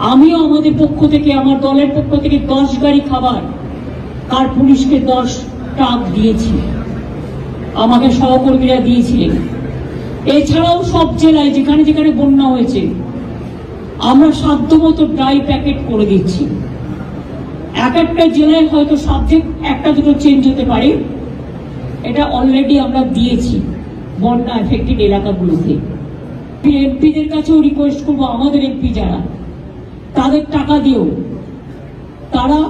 আমিও আমাদের পক্ষ থেকে, আমার দলের পক্ষ থেকে দশ গাড়ি খাবার কার পুলিশকে দশ ট্রাক দিয়েছি। আমাকে সহকর্মীরা দিয়েছিলেন। এছাড়াও সব জেলায় যেখানে যেখানে বন্যা হয়েছে, আমরা সাধ্যমতো ড্রাই প্যাকেট করে দিচ্ছি। এক একটা জেলায় হয়তো সাবজেক্ট একটা দুটো চেঞ্জ হতে পারে। এটা অলরেডি আমরা দিয়েছি বন্যা এফেক্টেড এলাকাগুলোতে। এমপিদের কাছেও রিকোয়েস্ট করব, আমাদের এমপি যারা। তাদের টাকা দিও। তারা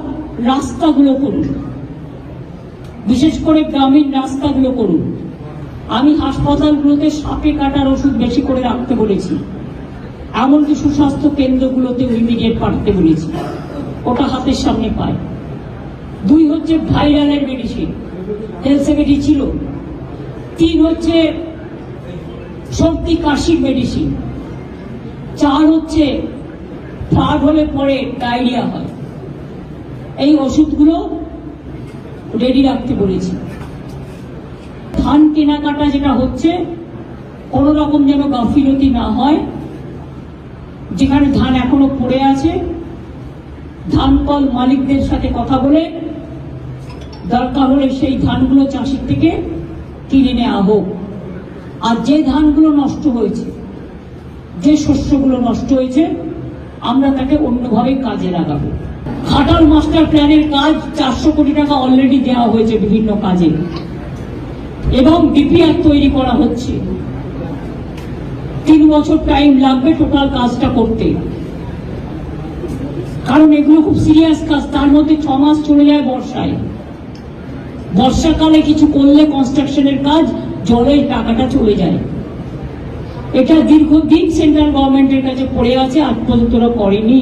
রাস্তাগুলো করুন বিশেষ করে গ্রামীণ রাস্তাগুলো করুন আমি হাসপাতালগুলোতে সাপে কাটার ওষুধ বেশি করে রাখতে বলেছি। এমনকি সুস্বাস্থ্য কেন্দ্রগুলোতে ইমিডিয়েট পাঠাতে বলেছি। ওটা হাতের সামনে পায়। দুই হচ্ছে ভাইরালের মেডিসিন হেলথ সেক্রেটারি ছিল। তিন হচ্ছে সর্দি কাশির মেডিসিন চার হচ্ছে ফ্লাড হলে পরে ডায়রিয়া হয়। এই ওষুধগুলো রেডি রাখতে বলেছি। ধান কেনাকাটা যেটা হচ্ছে, কোন রকম যেন গাফিলতি না হয়। যেখানে ধান এখনও পড়ে আছে, ধান কল মালিকদের সাথে কথা বলে দরকার হলে সেই ধানগুলো চাষির থেকে কিনে নেওয়া হোক। আর যে ধানগুলো নষ্ট হয়েছে, যে শস্যগুলো নষ্ট হয়েছে আমরা তাকে অন্যভাবে কাজে লাগাবো। খাটাল মাস্টার প্ল্যানের কাজ চারশো কোটি টাকা অলরেডি দেওয়া হয়েছে বিভিন্ন কাজে। এবং ডিপিআর তৈরি করা হচ্ছে। তিন বছর টাইম লাগবে টোটাল কাজটা করতে। কারণ এগুলো খুব সিরিয়াস কাজ, তার মধ্যে ছ মাস চলে যায় বর্ষায়। বর্ষাকালে কিছু করলে কনস্ট্রাকশনের কাজ, জলের টাকাটা চলে যায়। এটা দীর্ঘদিন সেন্ট্রাল গভর্নমেন্টের কাছে পড়ে আছে আজ পর্যন্ত করেনি।